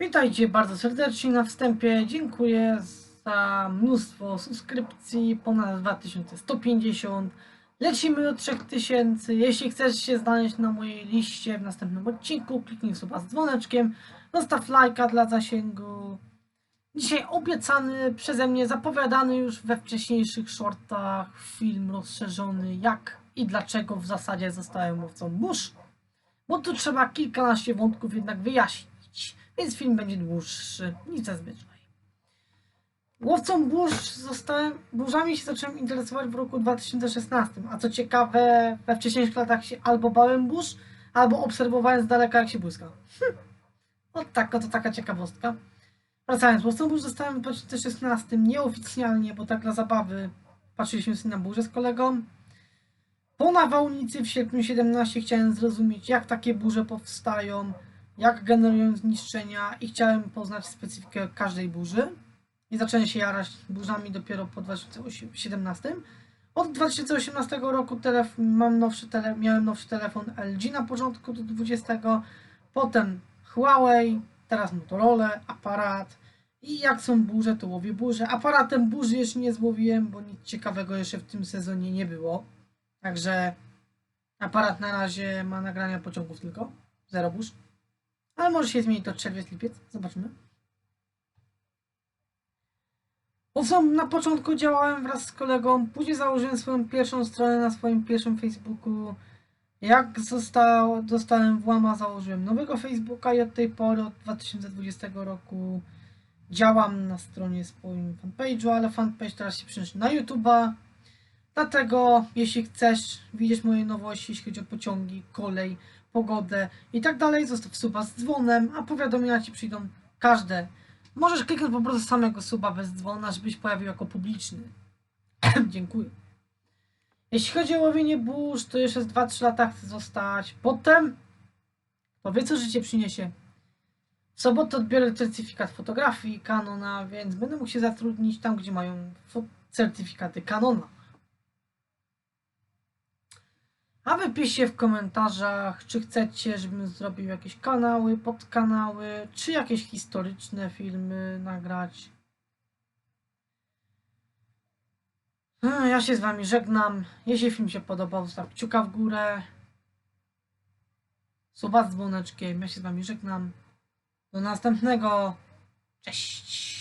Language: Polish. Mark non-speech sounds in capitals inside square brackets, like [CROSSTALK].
Witajcie bardzo serdecznie na wstępie. Dziękuję za mnóstwo subskrypcji, ponad 2150. Lecimy do 3000. Jeśli chcesz się znaleźć na mojej liście w następnym odcinku, kliknij suba z dzwoneczkiem, zostaw lajka dla zasięgu. Dzisiaj obiecany przeze mnie, zapowiadany już we wcześniejszych shortach film rozszerzony jak i dlaczego w zasadzie zostałem łowcą burz. Bo tu trzeba kilkanaście wątków jednak wyjaśnić, więc film będzie dłuższy niż zazwyczaj. Łowcą burz zostałem, burzami się zacząłem interesować w roku 2016, a co ciekawe, we wcześniejszych latach się albo bałem burz, albo obserwowałem z daleka jak się błyska. Hm. No tak, to taka ciekawostka. Wracając, łowcą burz zostałem w 2016, nieoficjalnie, bo tak dla zabawy patrzyliśmy sobie na burzę z kolegą. Po nawałnicy w sierpniu 17 chciałem zrozumieć, jak takie burze powstają, jak generują zniszczenia i chciałem poznać specyfikę każdej burzy. I zacząłem się jarać burzami dopiero po 2017. Od 2018 roku mam nowszy tele- miałem nowszy telefon LG na początku do 20, potem Huawei, teraz Motorola, aparat. I jak są burze, to łowię burze. Aparatem burzy jeszcze nie złowiłem, bo nic ciekawego jeszcze w tym sezonie nie było. Także aparat na razie ma nagrania pociągów tylko. Zero burz. Ale może się zmienić to czerwiec, lipiec. Zobaczymy. Bo na początku działałem wraz z kolegą, później założyłem swoją pierwszą stronę na swoim pierwszym Facebooku. Jak został, dostałem włama, założyłem nowego Facebooka i od tej pory, od 2020 roku działam na stronie swoim fanpage'u, ale fanpage teraz się przenosi na YouTube'a. Dlatego, jeśli chcesz widzieć moje nowości, jeśli chodzi o pociągi, kolej, pogodę i tak dalej, zostaw suba z dzwonem, a powiadomienia Ci przyjdą każde. Możesz kliknąć po prostu samego suba bez dzwona, żebyś pojawił jako publiczny. [CLEARS THROAT] Dziękuję. Jeśli chodzi o łowienie burz, to jeszcze z 2-3 lata chcę zostać. Potem, to wie co życie przyniesie. W sobotę odbiorę certyfikat fotografii Canona, więc będę mógł się zatrudnić tam, gdzie mają certyfikaty Canona. A wy piszcie w komentarzach, czy chcecie, żebym zrobił jakieś kanały, podkanały, czy jakieś historyczne filmy nagrać. Hmm, Ja się z wami żegnam. Jeśli film się podobał, zostaw kciuka w górę. Suba z dzwoneczkiem. Ja się z wami żegnam. Do następnego. Cześć.